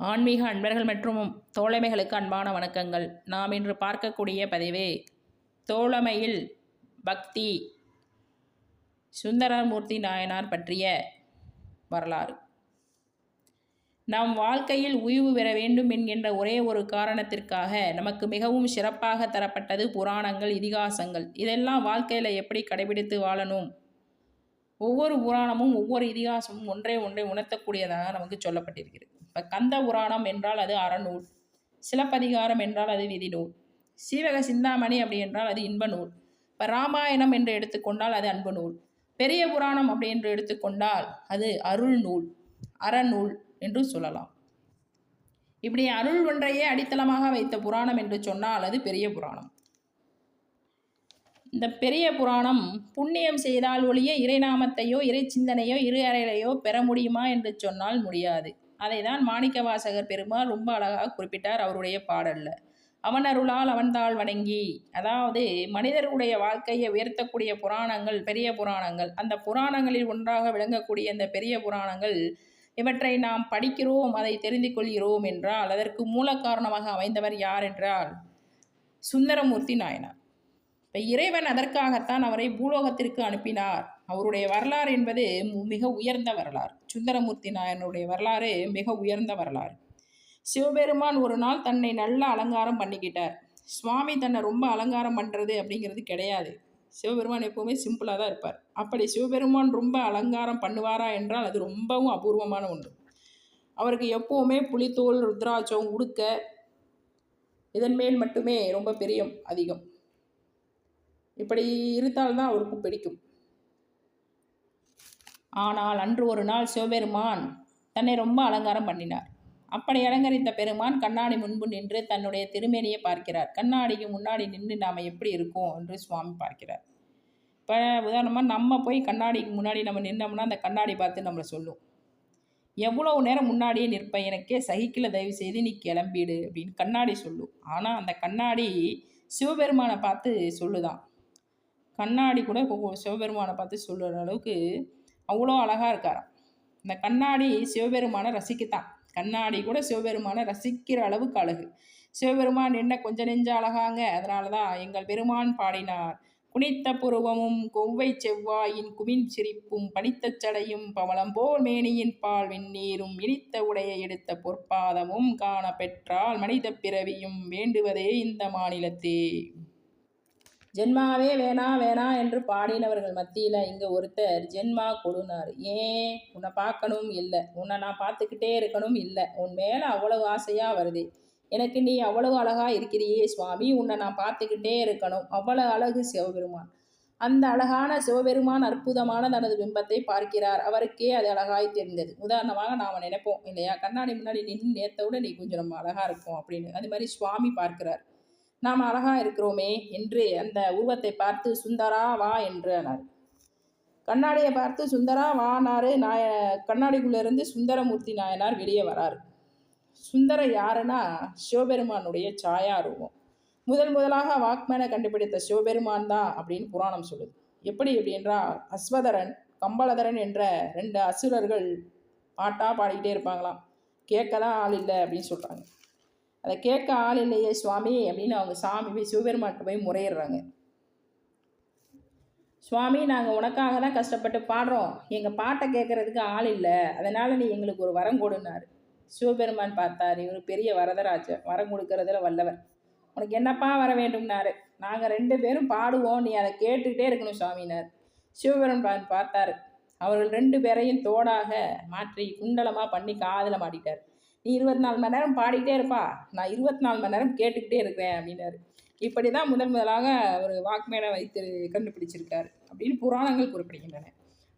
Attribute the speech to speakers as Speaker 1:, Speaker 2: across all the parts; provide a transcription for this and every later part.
Speaker 1: ஆன்மீக அன்பர்கள் மற்றும் தோழமைகளுக்கு அன்பான வணக்கங்கள். நாம் இன்று பார்க்கக்கூடிய பதிவு தோழமையில் பக்தி சுந்தரமூர்த்தி நாயனார் பற்றிய வரலாறு. நம் வாழ்க்கையில் உய்வு பெற வேண்டும் என்கின்ற ஒரே ஒரு காரணத்திற்காக நமக்கு மிகவும் சிறப்பாக தரப்பட்டது புராணங்கள் இதிகாசங்கள். இதெல்லாம் வாழ்க்கையில் எப்படி கடைபிடித்து வாழணும்? ஒவ்வொரு புராணமும் ஒவ்வொரு இதிகாசமும் ஒன்றே ஒன்றை உணர்த்தக்கூடியதாக நமக்கு சொல்லப்பட்டிருக்கிறது. இப்போ கந்த புராணம் என்றால் அது அறநூல். சிலப்பதிகாரம் என்றால் அது விதிநூல். சீவக சிந்தாமணி அப்படி என்றால் அது இன்ப நூல் இப்போ ராமாயணம் என்று எடுத்துக்கொண்டால் அது அன்பு நூல் பெரிய புராணம் அப்படி என்று எடுத்துக்கொண்டால் அது அருள் நூல் அறநூல் என்று சொல்லலாம். இப்படி அருள் ஒன்றையே அடித்தளமாக வைத்த புராணம் என்று சொன்னால் அது பெரிய புராணம். இந்த பெரிய புராணம் புண்ணியம் செய்தால் ஒழிய இறைநாமத்தையோ இறை சிந்தனையோ இரு அறையிலையோ பெற முடியுமா என்று சொன்னால் முடியாது. அதை தான் மாணிக்க வாசகர் பெருமாள் ரொம்ப அழகாக குறிப்பிட்டார் அவருடைய பாடல்ல. அவன் அருளால் அவன்தாள் வணங்கி அதாவது மனிதர்களுடைய வாழ்க்கையை உயர்த்தக்கூடிய புராணங்கள் பெரிய புராணங்கள் அந்த புராணங்களில் ஒன்றாக விளங்கக்கூடிய இந்த பெரிய புராணங்கள் இவற்றை நாம் படிக்கிறோம் அதை தெரிந்து கொள்கிறோம் என்றால் அதற்கு மூல காரணமாக அமைந்தவர் யார் என்றால் சுந்தரமூர்த்தி நாயனார். இப்போ இறைவன் அதற்காகத்தான் அவரை பூலோகத்திற்கு அனுப்பினார். அவருடைய வரலாறு என்பது மிக உயர்ந்த வரலாறு. சுந்தரமூர்த்தி நாயனுடைய வரலாறு மிக உயர்ந்த வரலாறு. சிவபெருமான் ஒரு நாள் தன்னை நல்ல அலங்காரம் பண்ணிக்கிட்டார். சுவாமி தன்னை ரொம்ப அலங்காரம் பண்ணுறது அப்படிங்கிறது கிடையாது. சிவபெருமான் எப்போவுமே சிம்பிளாக தான் இருப்பார். அப்படி சிவபெருமான் ரொம்ப அலங்காரம் பண்ணுவாரா என்றால் அது ரொம்பவும் அபூர்வமான ஒன்று. அவருக்கு எப்போவுமே புலித்தோல் ருத்ராட்சம் உடுக்க இதன் மேல் மட்டுமே ரொம்ப பிரியம் அதிகம். இப்படி இருந்தால்தான் அவருக்கு பிடிக்கும். ஆனால் அன்று ஒரு நாள் சிவபெருமான் தன்னை ரொம்ப அலங்காரம் பண்ணினார். அப்படி அலங்கரித்த பெருமான் கண்ணாடி முன்பு நின்று தன்னுடைய திருமேனியை பார்க்கிறார். கண்ணாடிக்கு முன்னாடி நின்று நாம் எப்படி இருக்கோம் என்று சுவாமி பார்க்கிறார். இப்போ உதாரணமாக நம்ம போய் கண்ணாடிக்கு முன்னாடி நம்ம நின்னோம்னா அந்த கண்ணாடி பார்த்து நம்மளை சொல்லும். எவ்வளவு நேரம் முன்னாடியே நிற்பேன் எனக்கே சகிக்கல தயவு செய்து நீ கிளம்பிடு அப்படின்னு கண்ணாடி சொல்லும். ஆனால் அந்த கண்ணாடி சிவபெருமானை பார்த்து சொல்லுதான். கண்ணாடி கூட சிவபெருமானை பார்த்து சொல்லுற அளவுக்கு அவ்வளோ அழகாக இருக்காராம். இந்த கண்ணாடி சிவபெருமானை ரசிக்கத்தான். கண்ணாடி கூட சிவபெருமானை ரசிக்கிற அளவுக்கு அழகு. சிவபெருமான் என்ன கொஞ்ச நெஞ்ச அழகாங்க. அதனால தான் எங்கள் பெருமான் பாடினார். குனித்த புருவமும் கொவ்வை செவ்வாயின் குமின் சிரிப்பும் பனித்த சடையும் பவளம் போல் மேனியின் பால் வெந்நீரும் இனித்த உடைய எடுத்த பொற்பாதமும் காண பெற்றால் மனித பிறவியும் வேண்டுவதே இந்த மாநிலத்தே. ஜென்மாவே வேணா வேணா என்று பாடினவர்கள் மத்தியில் இங்கே ஒருத்தர் ஜென்மா கொடுனார். ஏன் உன்னை பார்க்கணும் இல்லை. உன்னை நான் பார்த்துக்கிட்டே இருக்கணும் இல்லை. உன் மேலே அவ்வளவு ஆசையாக வருது. எனக்கு நீ அவ்வளவு அழகாக இருக்கிறியே சுவாமி. உன்னை நான் பார்த்துக்கிட்டே இருக்கணும். அவ்வளோ அழகு சிவபெருமான். அந்த அழகான சிவபெருமான் அற்புதமான தனது பிம்பத்தை பார்க்கிறார். அவருக்கே அது அழகாய் தெரிந்தது. உதாரணமாக நாம் நினைப்போம் இல்லையா கண்ணாடி முன்னாடி நின்று நேர்த்தோட நீ கொஞ்சம் நம்ம அழகாக இருக்கும் அப்படின்னு. அது மாதிரி சுவாமி பார்க்கிறார். நாம் அழகா இருக்கிறோமே என்று அந்த உருவத்தை பார்த்து சுந்தரா வா என்றார் கண்ணாடியை பார்த்து சுந்தரா வானாரு நாய கண்ணாடிக்குள்ளேருந்து சுந்தரமூர்த்தி நாயனார் வெளியே வராரு. சுந்தர யாருன்னா சிவபெருமானுடைய சாயா ரூபம். முதல் முதலாக வாக்மேனை கண்டுபிடித்த சிவபெருமான் தான் அப்படின்னு புராணம் சொல்லுது. எப்படி அப்படின்றால் அஸ்வதரன் கம்பளதரன் என்ற ரெண்டு அசுரர்கள் பாட்டாக பாடிக்கிட்டே இருப்பாங்களாம். கேட்க தான் ஆள் இல்லை அப்படின்னு சொல்கிறாங்க அதை கேட்க ஆள் இல்லையே சுவாமி அப்படின்னு அவங்க சாமி போய் சிவபெருமான்கிட்ட போய் முறையிடுறாங்க. சுவாமி நாங்கள் உனக்காக தான் கஷ்டப்பட்டு பாடுறோம். எங்கள் பாட்டை கேட்குறதுக்கு ஆள் இல்லை. அதனால் நீ எங்களுக்கு ஒரு வரம் கொடுனாரு சிவபெருமான் பார்த்தார் இவர் பெரிய வரதராஜர். வரம் கொடுக்கறதுல வல்லவர். உனக்கு என்னப்பா வர வேண்டும்னாரு. நாங்கள் ரெண்டு பேரும் பாடுவோம். நீ அதை கேட்டுக்கிட்டே இருக்கணும் சுவாமினார். சிவபெருமான் பார்த்தாரு. அவர்கள் ரெண்டு பேரையும் தோடாக மாற்றி குண்டலமாக பண்ணி காதில் மாட்டிட்டார். நீ இருபத்தி நாலு மணி நேரம் பாடிக்கிட்டே இருப்பா. நான் இருபத்தி நாலு மணி நேரம் கேட்டுக்கிட்டே இருக்கிறேன் அப்படின்னாரு. இப்படி தான் முதன் முதலாக ஒரு வாக்மேனை வைத்து கண்டுபிடிச்சிருக்காரு அப்படின்னு புராணங்கள் குறிப்பிடுகின்றன.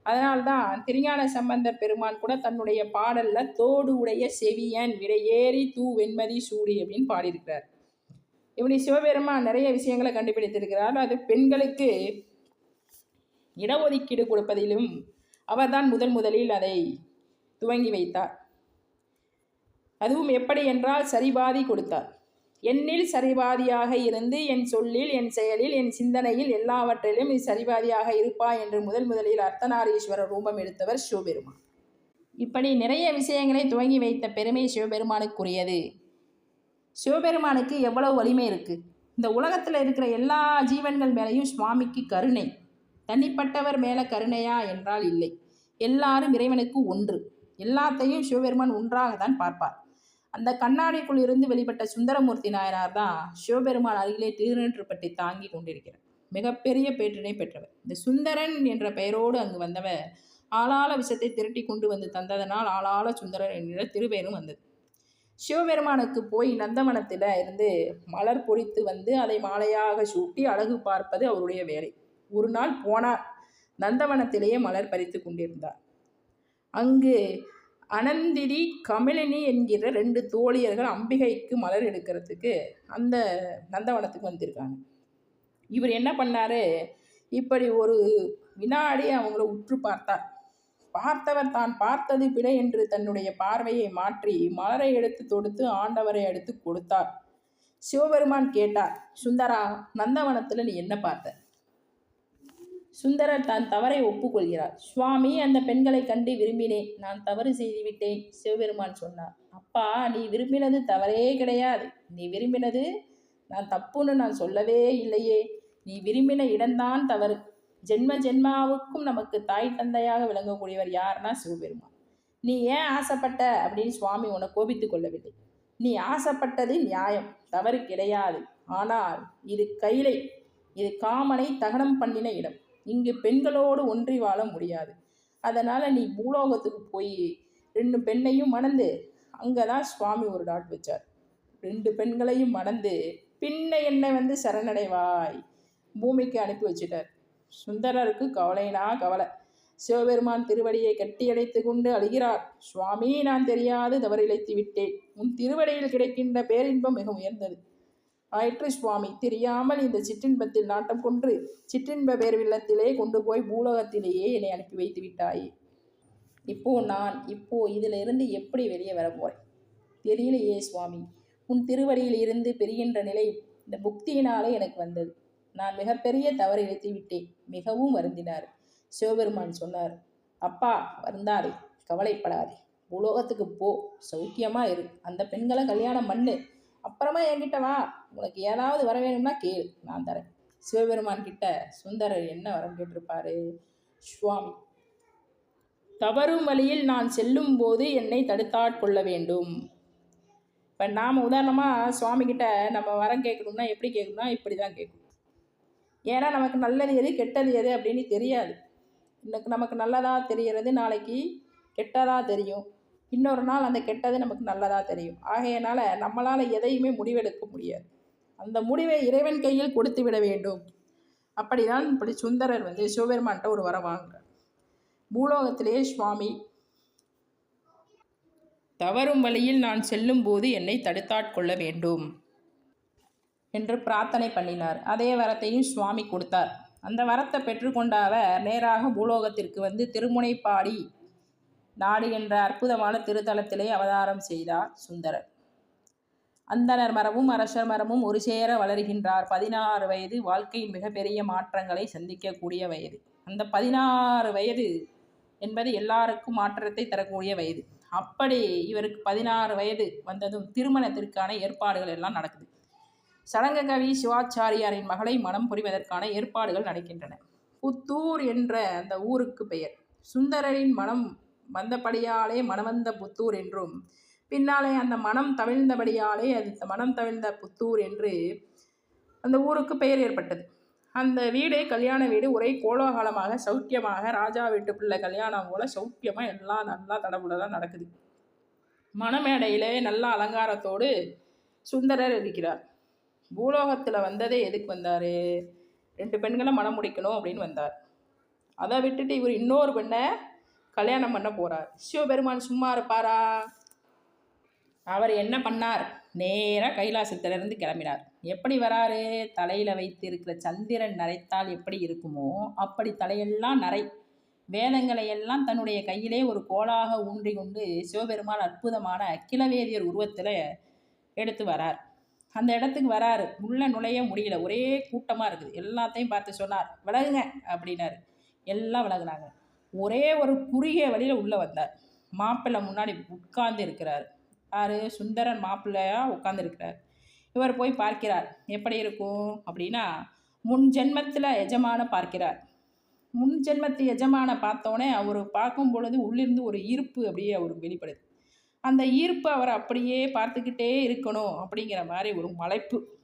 Speaker 1: அதனால்தான் திருஞான சம்பந்தர் பெருமான் கூட தன்னுடைய பாடலில் தோடு உடைய செவியன் விடையேறி தூ வெண்மதி சூடி அப்படின்னு பாடியிருக்கிறார். இப்படி சிவபெருமான் நிறைய விஷயங்களை கண்டுபிடித்திருக்கிறார். அது பெண்களுக்கு இடஒதுக்கீடு கொடுப்பதிலும் அவர்தான் முதன் முதலில் அதை துவங்கி வைத்தார். அதுவும் எப்படி என்றால் சரிபாதி கொடுத்தார். என்னில் சரிபாதியாக இருந்து என் சொல்லில் என் செயலில் என் சிந்தனையில் எல்லாவற்றிலும் நீ சரிபாதியாக இருப்பாய் என்று முதல் முதலில் அர்த்தநாரீஸ்வரர் ரூபம் எடுத்தவர் சிவபெருமான். இப்படி நிறைய விஷயங்களை துவங்கி வைத்த பெருமை சிவபெருமானுக்குரியது. சிவபெருமானுக்கு எவ்வளவு வலிமை இருக்குது இந்த உலகத்தில் இருக்கிற எல்லா ஜீவன்கள் மேலேயும் சுவாமிக்கு கருணை. தனிப்பட்டவர் மேலே கருணையா என்றால் இல்லை. எல்லாரும் இறைவனுக்கு ஒன்று. எல்லாத்தையும் சிவபெருமான் ஒன்றாக தான் பார்ப்பார். அந்த கண்ணாடிக்குள் இருந்து வெளிப்பட்ட சுந்தரமூர்த்தி நாயனார் தான் சிவபெருமான் அருகிலே திருநெற்றுப்பட்டி தாங்கி கொண்டிருக்கிறார். மிகப்பெரிய பேற்றினை பெற்றவர். இந்த சுந்தரன் என்ற பெயரோடு அங்கு வந்தவர். ஆளாள விஷத்தை திரட்டி கொண்டு வந்து தந்ததனால் ஆளாள சுந்தரன் என்கிற திருவேரும் வந்தது. சிவபெருமானுக்கு போய் நந்தவனத்தில் இருந்து மலர் பொறித்து வந்து அதை மாலையாக சூட்டி அழகு பார்ப்பது அவருடைய வேலை. ஒரு நாள் போனார். நந்தவனத்திலேயே மலர் பறித்து கொண்டிருந்தார். அங்கு அனந்திதி கமலினி என்கிற ரெண்டு தோழியர்கள் அம்பிகைக்கு மலர் எடுக்கிறதுக்கு அந்த நந்தவனத்துக்கு வந்திருக்காங்க. இவர் என்ன பண்ணாரு? இப்படி ஒரு வினாடி அவங்கள உற்று பார்த்தார். பார்த்தவர் தான் பார்த்தது பிழை என்று தன்னுடைய பார்வையை மாற்றி மலரை எடுத்து தொடுத்து ஆண்டவரை எடுத்து கொடுத்தார். சிவபெருமான் கேட்டார் சுந்தரா நந்தவனத்தில் நீ என்ன பார்த்த? சுந்தரர் தான் தவறை ஒப்புக்கொள்கிறார். சுவாமி அந்த பெண்களை கண்டு விரும்பினேன். நான் தவறு செய்துவிட்டேன் சிவபெருமான் சொன்னார். அப்பா நீ விரும்பினது தவறே கிடையாது. நீ விரும்பினது நான் தப்புன்னு நான் சொல்லவே இல்லையே. நீ விரும்பின இடம்தான் தவறு. ஜென்ம ஜென்மாவுக்கும் நமக்கு தாய் தந்தையாக விளங்கக்கூடியவர் யாருன்னா சிவபெருமான். நீ ஏன் ஆசைப்பட்ட? அப்படின்னு சுவாமி உன்னை கோபித்து கொள்ளவில்லை. நீ ஆசைப்பட்டது நியாயம். தவறு கிடையாது. ஆனால் இது கைலை. இது காமனை தகனம் பண்ணின இடம். இங்கு பெண்களோடு ஒன்றி வாழ முடியாது. அதனால் நீ பூலோகத்துக்கு போய் ரெண்டு பெண்ணையும் மணந்து அங்கே தான் சுவாமி ஒரு டாட் வச்சார். ரெண்டு பெண்களையும் மணந்து பின்ன என்னை வந்து சரணடைவாய். பூமிக்கு அனுப்பி வச்சிட்டார். சுந்தரருக்கு கவலைனா கவலை. சிவபெருமான் திருவடியை கட்டியடைத்து கொண்டு அழுகிறார். சுவாமி நான் தெரியாது தவறிழைத்து விட்டேன். உன் திருவடியில் கிடைக்கின்ற பேரின்பம் மிக உயர்ந்தது. ஆயிற்று சுவாமி தெரியாமல் இந்த சிற்றின்பத்தில் நாட்டம் கொன்று சிற்றின்ப பேர்வில்லத்திலே கொண்டு போய் பூலோகத்திலேயே என்னை அனுப்பி வைத்து விட்டாயே. இப்போ நான் இப்போ இதிலிருந்து எப்படி வெளியே வர போறேன்? தெரியலையே சுவாமி. உன் திருவடியில் இருந்து பெறுகின்ற நிலை இந்த புக்தியினாலே எனக்கு வந்தது. நான் மிகப்பெரிய தவறு இழைத்து விட்டேன். மிகவும் வருந்தினார். சிவபெருமான் சொன்னார் அப்பா வருந்தாதே. கவலைப்படாதே. பூலோகத்துக்கு போ. சௌக்கியமா இரு. அந்த பெண்களை கல்யாணம் பண்ணு. அப்புறமா என்கிட்ட வா. உனக்கு ஏதாவது வர வேணும்னா கேள். நான் தரேன். சிவபெருமான் கிட்ட சுந்தரர் என்ன வரம் கேட்டிருப்பாரு? சுவாமி தவறும் வழியில் நான் செல்லும் போது என்னை தடுத்தாட்கொள்ள வேண்டும். இப்போ நாம் உதாரணமாக சுவாமிகிட்ட நம்ம வரம் கேட்கணும்னா எப்படி கேட்கணும்னா இப்படி தான் கேட்கணும். ஏன்னா நமக்கு நல்லது எது கெட்டது எது அப்படின்னு தெரியாது. இன்னைக்கு நமக்கு நல்லதாக தெரிகிறது நாளைக்கு கெட்டதாக தெரியும். இன்னொரு நாள் அந்த கெட்டது நமக்கு நல்லதாக தெரியும். ஆகையினால் நம்மளால் எதையுமே முடிவெடுக்க முடியாது. அந்த முடிவை இறைவன் கையில் கொடுத்து விட வேண்டும். அப்படிதான் இப்படி சுந்தரர் வந்து சிவபெருமான்கிட்ட ஒரு வரம் வாங்குறார். பூலோகத்திலே சுவாமி தவறும் வழியில் நான் செல்லும்போது என்னை தடுத்தாட்கொள்ள வேண்டும் என்று பிரார்த்தனை பண்ணினார். அதே வரத்தையும் சுவாமி கொடுத்தார். அந்த வரத்தை பெற்றுக்கொண்ட அவர் நேராக பூலோகத்திற்கு வந்து திருமுனைப்பாடி நாடு என்ற அற்புதமான திருத்தலத்திலே அவதாரம் செய்தார் சுந்தரர். அந்தனர் மரமும் அரசர் மரமும் ஒரு சேர வளர்கின்றார். பதினாறு வயது வாழ்க்கையின் மிகப்பெரிய மாற்றங்களை சந்திக்கக்கூடிய வயது. அந்த பதினாறு வயது என்பது எல்லாருக்கும் மாற்றத்தை தரக்கூடிய வயது. அப்படி இவருக்கு பதினாறு வயது வந்ததும் திருமணத்திற்கான ஏற்பாடுகள் எல்லாம் நடக்குது. சடங்ககவி சிவாச்சாரியாரின் மகளை மனம் புரிவதற்கான ஏற்பாடுகள் நடக்கின்றன. புத்தூர் என்ற அந்த ஊருக்கு பெயர். சுந்தரரின் மனம் வந்தபடியாலே மனவந்த புத்தூர் என்றும் பின்னாலே அந்த மனம் தவிழ்ந்தபடியாலே அது மனம் தவிழ்ந்த புத்தூர் என்று அந்த ஊருக்கு பெயர் ஏற்பட்டது. அந்த வீடு கல்யாண வீடு ஒரே கோலாகலமாக சௌக்கியமாக ராஜா வீட்டு பிள்ளை கல்யாணம் போல சௌக்கியமாக எல்லாம் நல்லா தடபுடலாம் நடக்குது. மணமேடையிலே நல்ல அலங்காரத்தோடு சுந்தரர் இருக்கிறார். பூலோகத்தில் வந்ததே எதுக்கு வந்தார்? ரெண்டு பெண்களை மனம் முடிக்கணும் அப்படின்னு வந்தார். அதை விட்டுட்டு இவர் இன்னொரு பெண்ணை கல்யாணம் பண்ண போகிறார் சிவபெருமான் சும்மா இருப்பாரா? அவர் என்ன பண்ணார்? நேராக கைலாசத்திலிருந்து கிளம்பினார். எப்படி வராரு? தலையில் வைத்து இருக்கிற சந்திரன் நரைத்தால் எப்படி இருக்குமோ அப்படி தலையெல்லாம் நரை. வேதங்களை எல்லாம் தன்னுடைய கையிலே ஒரு கோலாக ஊன்றி கொண்டு சிவபெருமான் அற்புதமான அகிலவேதியர் உருவத்தில் எடுத்து வரார். அந்த இடத்துக்கு வராரு. உள்ளே நுழைய முடியல. ஒரே கூட்டமாக இருக்குது. எல்லாத்தையும் பார்த்து சொன்னார். விலகுங்க அப்படின்னாரு. எல்லாம் விலகுனாங்க. ஒரே ஒரு குறுகிய வழியில் உள்ளே வந்தார். மாப்பிள்ளை முன்னாடி உட்கார்ந்து இருக்கிறார். யார்? சுந்தரன் மாப்பிள்ளையாக உட்கார்ந்துருக்கிறார் இவர் போய் பார்க்கிறார். எப்படி இருக்கும்? அப்படின்னா முன் ஜென்மத்தில் எஜமான பார்க்கிறார். முன் ஜென்மத்து எஜமான பார்த்தோன்னே அவர் பார்க்கும் பொழுது உள்ளிருந்து ஒரு ஈர்ப்பு அப்படியே அவருக்கு வெளிப்படுது. அந்த ஈர்ப்பு அவர் அப்படியே பார்த்துக்கிட்டே இருக்கணும் அப்படிங்கிற மாதிரி ஒரு மலைப்பு.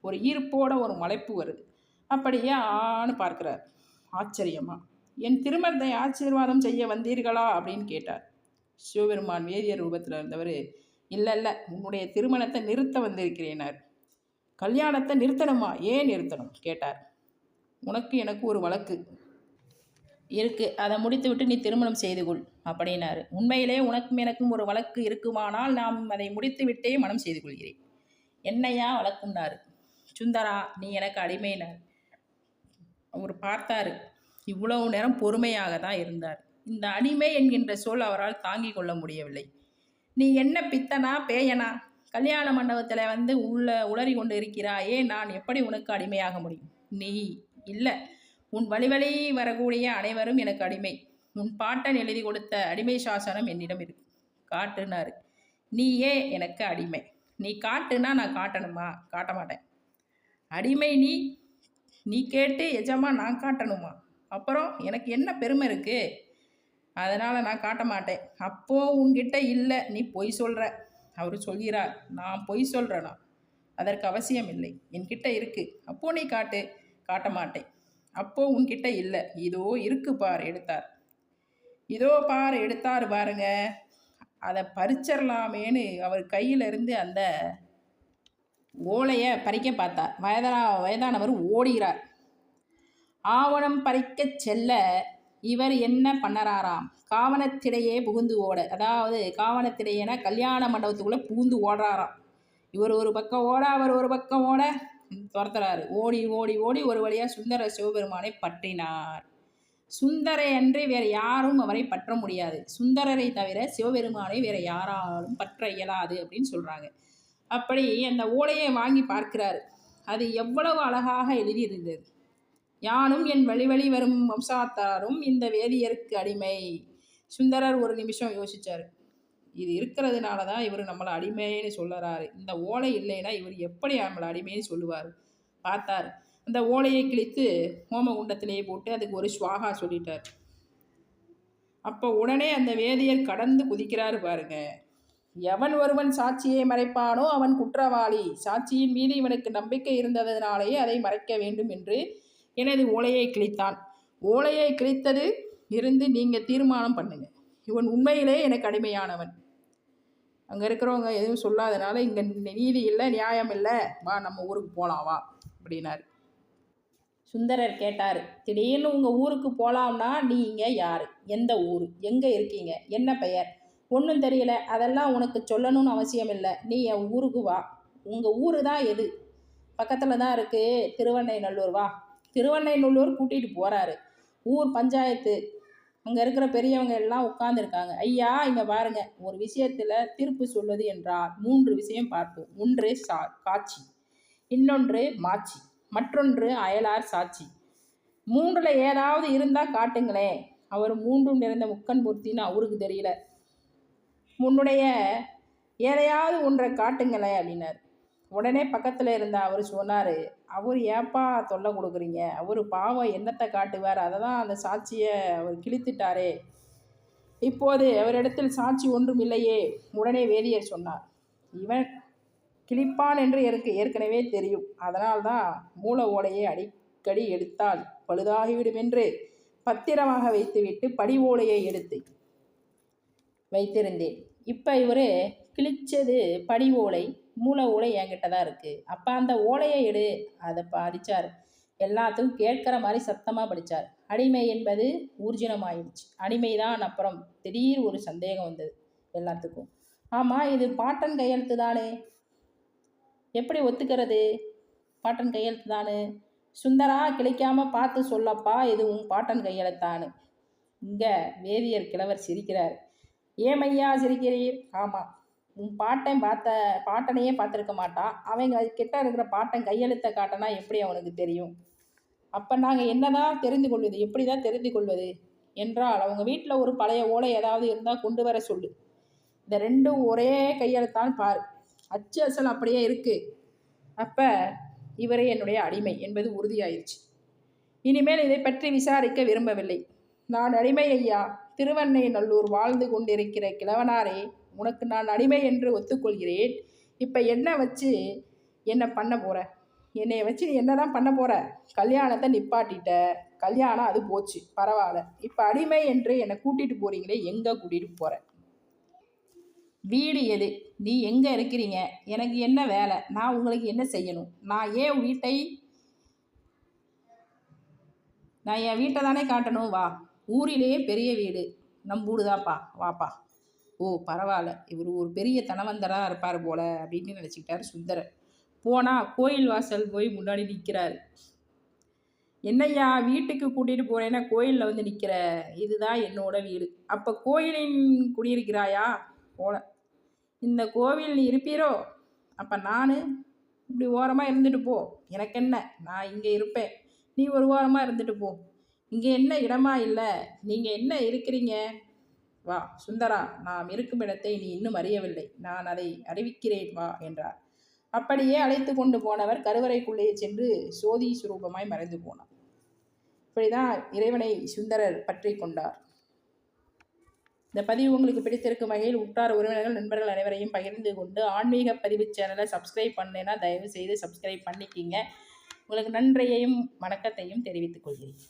Speaker 1: ஒரு ஈர்ப்போட ஒரு மலைப்பு வருது. அப்படியே ஆன்னு பார்க்கிறார். ஆச்சரியமா. என் திருமணத்தை ஆசீர்வாதம் செய்ய வந்தீர்களா? அப்படின்னு கேட்டார். சிவபெருமான் வேதியர் ரூபத்தில் இருந்தவர் இல்லை இல்லை உன்னுடைய திருமணத்தை நிறுத்த வந்திருக்கிறேனார். கல்யாணத்தை நிறுத்தணுமா? ஏன் நிறுத்தணும்? கேட்டார். உனக்கு எனக்கு ஒரு வழக்கு. இருக்கு. அதை முடித்து விட்டு நீ திருமணம் செய்து கொள் அப்படின்னாரு. உண்மையிலே உனக்கும் எனக்கும் ஒரு வழக்கு இருக்குமானால் நாம் அதை முடித்து விட்டே மனம் செய்து கொள்கிறேன். என்னையா வழக்கும்னாரு சுந்தரா நீ எனக்கு அடிமைனார். அவர் பார்த்தாரு. இவ்வளவு நேரம் பொறுமையாக தான் இருந்தார். இந்த அடிமை என்கின்ற சொல் அவரால் தாங்கிக் கொள்ள முடியவில்லை. நீ என்ன பித்தனா பேயனா? கல்யாண மண்டபத்தில் வந்து உள்ள உளறி கொண்டு இருக்கிறாயே நான் எப்படி உனக்கு அடிமையாக முடியும்? நீ இல்லை. உன் வழி வழி வரக்கூடிய அனைவரும் எனக்கு அடிமை. உன் பாட்டன் எழுதி கொடுத்த அடிமை சாசனம் என்னிடம் இருக்கு. காட்டுனாரு. நீயே எனக்கு அடிமை. நீ காட்டுனா நான் காட்டணுமா? காட்ட மாட்டேன் அடிமை நீ? நீ கேட்டு எஜமா நான் காட்டணுமா? அப்புறம் எனக்கு என்ன பெருமை இருக்குது அதனால் நான் காட்ட மாட்டேன். அப்போது உன்கிட்ட இல்லை. நீ பொய் சொல்கிற அவர் சொல்கிறார் நான் பொய் சொல்கிறேனா அதற்கு அவசியம் இல்லை. என்கிட்ட இருக்குது அப்போ நீ காட்டு. காட்ட மாட்டேன். அப்போது உன்கிட்ட இல்லை. இதோ இருக்கு பார் எடுத்தார். இதோ பார் எடுத்தார் பாருங்க. அதை பறிச்சிடலாமேன்னு அவர் கையிலிருந்து அந்த ஓலையை பறிக்க பார்த்தார். வயதான வயதானவர் ஓடுகிறார். ஆவணம் பறிக்கச் செல்ல இவர் என்ன பண்ணறாராம்? காவனத்திடையே புகுந்து ஓட அதாவது காவனத்திடையேனா கல்யாண மண்டபத்துக்குள்ளே புகுந்து ஓடுறாராம். இவர் ஒரு பக்கம் ஓட அவர் ஒரு பக்கம் ஓட துரத்துறாரு. ஓடி ஓடி ஓடி ஒரு வழியாக சுந்தர சிவபெருமானை பற்றினார். சுந்தரை அன்றி வேறு யாரும் அவரை பற்ற முடியாது. சுந்தரரை தவிர சிவபெருமானை வேறு யாராலும் பற்ற இயலாது அப்படின்னு சொல்கிறாங்க அப்படி அந்த ஓலையை வாங்கி பார்க்கிறாரு. அது எவ்வளவு அழகாக எழுதியிருந்தது. யானும் என் வழிவழி வரும் வம்சாத்தாரும் இந்த வேதியருக்கு அடிமை. சுந்தரர் ஒரு நிமிஷம் யோசிச்சார். இது இருக்கிறதுனால தான் இவர் நம்மளை அடிமைன்னு சொல்லுறாரு. இந்த ஓலை இல்லைன்னா இவர் எப்படி நம்மளை அடிமைன்னு சொல்லுவார்? பார்த்தார். அந்த ஓலையை கிழித்து ஹோமகுண்டத்திலேயே போட்டு அதுக்கு ஒரு ஸ்வாகா சொல்லிட்டார். அப்போ உடனே அந்த வேதியர் கடந்து குதிக்கிறாரு பாருங்க. எவன் ஒருவன் சாட்சியை மறைப்பானோ அவன் குற்றவாளி. சாட்சியின் மீது இவனுக்கு நம்பிக்கை இருந்ததனாலேயே அதை மறைக்க வேண்டும் என்று எனது ஓலையை கிழித்தான். ஓலையை கிழித்தது இருந்து நீங்கள் தீர்மானம் பண்ணுங்க. இவன் உண்மையிலே எனக்கு அடிமையானவன். அங்கே இருக்கிறவங்க எதுவும் சொல்லாதனால இங்கே நீதி இல்லை நியாயம் இல்லை. வா நம்ம ஊருக்கு போகலாம் வா அப்படின்னாரு. சுந்தரர் கேட்டார் திடீர்னு உங்கள் ஊருக்கு போகலாம்னா நீங்கள் யார்? எந்த ஊர்? எங்கே இருக்கீங்க? என்ன பெயர்? ஒன்றும் தெரியல. அதெல்லாம் உனக்கு சொல்லணும்னு அவசியம் இல்லை. நீ என் ஊருக்கு வா. உங்கள் ஊர் தான் எது? பக்கத்தில் தான் இருக்குது திருவண்ணை நல்லூர் வா. திருவண்ணைநல்லூர் கூட்டிகிட்டு போகிறாரு ஊர் பஞ்சாயத்து. அங்கே இருக்கிற பெரியவங்க எல்லாம் உட்காந்துருக்காங்க ஐயா இங்கே பாருங்க. ஒரு விஷயத்தில் தீர்ப்பு சொல்வது என்றால் மூன்று விஷயம் பார்ப்போம். ஒன்று சா காட்சி. இன்னொன்று மாட்சி. மற்றொன்று அயலார் சாட்சி. மூன்றில் ஏதாவது இருந்தால் காட்டுங்களேன் அவர் மூன்றும் நிறைந்த முக்கன் மூர்த்தின்னு அவருக்கு தெரியல. முன்னுடைய எதையாவது ஒன்றை காட்டுங்களேன் அப்படின்னார். உடனே பக்கத்தில் இருந்த அவர் சொன்னார் அவர் ஏன்பா தொல்லை கொடுக்குறீங்க? அவர் பாவம் என்னத்தை காட்டுவார்? அதை தான் அந்த சாட்சியை அவர் கிழித்துட்டாரே. இப்போது அவரிடத்தில் சாட்சி ஒன்றும் இல்லையே உடனே வேதியர் சொன்னார். இவன் கிழிப்பான் என்று எனக்கு ஏற்கனவே தெரியும். அதனால்தான் மூல ஓலையை அடிக்கடி எடுத்தால் பழுதாகிவிடும் என்று பத்திரமாக வைத்துவிட்டு படி ஓலையை எடுத்து வைத்திருந்தேன். இப்போ இவர் கிழிச்சது படி ஓலை மூளை ஓலை என்கிட்ட தான் இருக்குது அப்போ அந்த ஓலையை எடு. அதை படித்தார் எல்லாத்துக்கும் கேட்குற மாதிரி சத்தமாக படித்தார் அடிமை என்பது ஊர்ஜினமாயிடுச்சு. அடிமை தான் அப்புறம் திடீர் ஒரு சந்தேகம் வந்தது எல்லாத்துக்கும். ஆமாம் இது பாட்டன் கையெழுத்து தானே? எப்படி ஒத்துக்கிறது? பாட்டன் கையெழுத்து தானே? சுந்தரா கிழிக்காமல் பார்த்து சொல்லப்பா இது உன் பாட்டன் கையெழுத்தானு இங்கே வேதியர் கிழவர் சிரிக்கிறார். ஏமையா சிரிக்கிறீர்? ஆமாம் பாட்டன் பார்த்த பாட்டனையே பார்த்துருக்க மாட்டான் அவங்க கிட்ட இருக்கிற பாட்டன் கையெழுத்தை காட்டினா எப்படி அவனுக்கு தெரியும்? அப்போ நாங்கள் என்ன தான் தெரிந்து கொள்வது? எப்படி தான் தெரிந்து கொள்வது? என்றால் அவங்க வீட்டில் ஒரு பழைய ஓலை ஏதாவது இருந்தால் கொண்டு வர சொல்லு. இந்த ரெண்டும் ஒரே கையெழுத்தான் பார். அச்சு அசல் அப்படியே இருக்குது அப்போ இவரே என்னுடைய அடிமை என்பது உறுதியாயிருச்சு. இனிமேல் இதை பற்றி விசாரிக்க விரும்பவில்லை. நான் அடிமை ஐயா. திருவண்ணை நல்லூர் வாழ்ந்து கொண்டிருக்கிற கிழவனாரே உனக்கு நான் அடிமை என்று ஒத்துக்கொள்கிறேன். இப்போ என்ன வச்சு என்ன பண்ண போற? என்னை வச்சு நீ என்ன தான் பண்ண போற? கல்யாணத்தை நிப்பாட்டிட்ட. கல்யாணம் அது போச்சு பரவாயில்ல. இப்போ அடிமை என்று என்னை கூட்டிட்டு போறீங்களே எங்கே கூட்டிட்டு போற? வீடு எது? நீ எங்கே இருக்கிறீங்க? எனக்கு என்ன வேலை? நான் உங்களுக்கு என்ன செய்யணும்? நான் ஏன் வீட்டை நான் என் வீட்டை தானே காட்டணும்? வா. ஊரிலேயே பெரிய வீடு. நம்ம வீடு தான்ப்பா வாப்பா. ஓ பரவாயில்ல இவர் ஒரு பெரிய தனவந்தராக இருப்பார் போல அப்படின்னு நினச்சிக்கிட்டாரு சுந்தரர். போனால் கோயில் வாசல் போய் முன்னாடி நிற்கிறாரு என்னய்யா வீட்டுக்கு கூட்டிகிட்டு போகிறேன்னா கோயிலில் வந்து நிற்கிற இதுதான் என்னோட வீடு. அப்போ கோயிலின் குடியிருக்கிறாயா? போல. இந்த கோவில் நீ இருப்பீரோ? அப்போ நான் இப்படி ஓரமாக இருந்துட்டு போ. எனக்கு என்ன நான் இங்கே இருப்பேன். நீ ஒரு ஓரமாக இருந்துட்டு போ. இங்கே என்ன இடமா இல்லை? நீங்கள் என்ன இருக்கிறீங்க? வா சுந்தரா நாம் இருக்கும் இடத்தை நீ இன்னும் அறியவில்லை. நான் அதை அறிவிக்கிறேன் வா என்றார். அப்படியே அழைத்து கொண்டு போனவர் கருவறைக்குள்ளே சென்று சோதி சுரூபமாய் மறைந்து போனார். இப்படிதான் இறைவனை சுந்தரர் பற்றி கொண்டார். இந்த பதிவு உங்களுக்கு பிடித்திருக்கும் வகையில் உற்றார் உறவினர்கள் நண்பர்கள் அனைவரையும் பகிர்ந்து கொண்டு ஆன்மீக பதிவு சேனலை சப்ஸ்கிரைப் பண்ணேன்னா தயவு செய்து சப்ஸ்கிரைப் பண்ணிக்கிங்க. உங்களுக்கு நன்றியையும் வணக்கத்தையும் தெரிவித்துக் கொள்கிறேன்.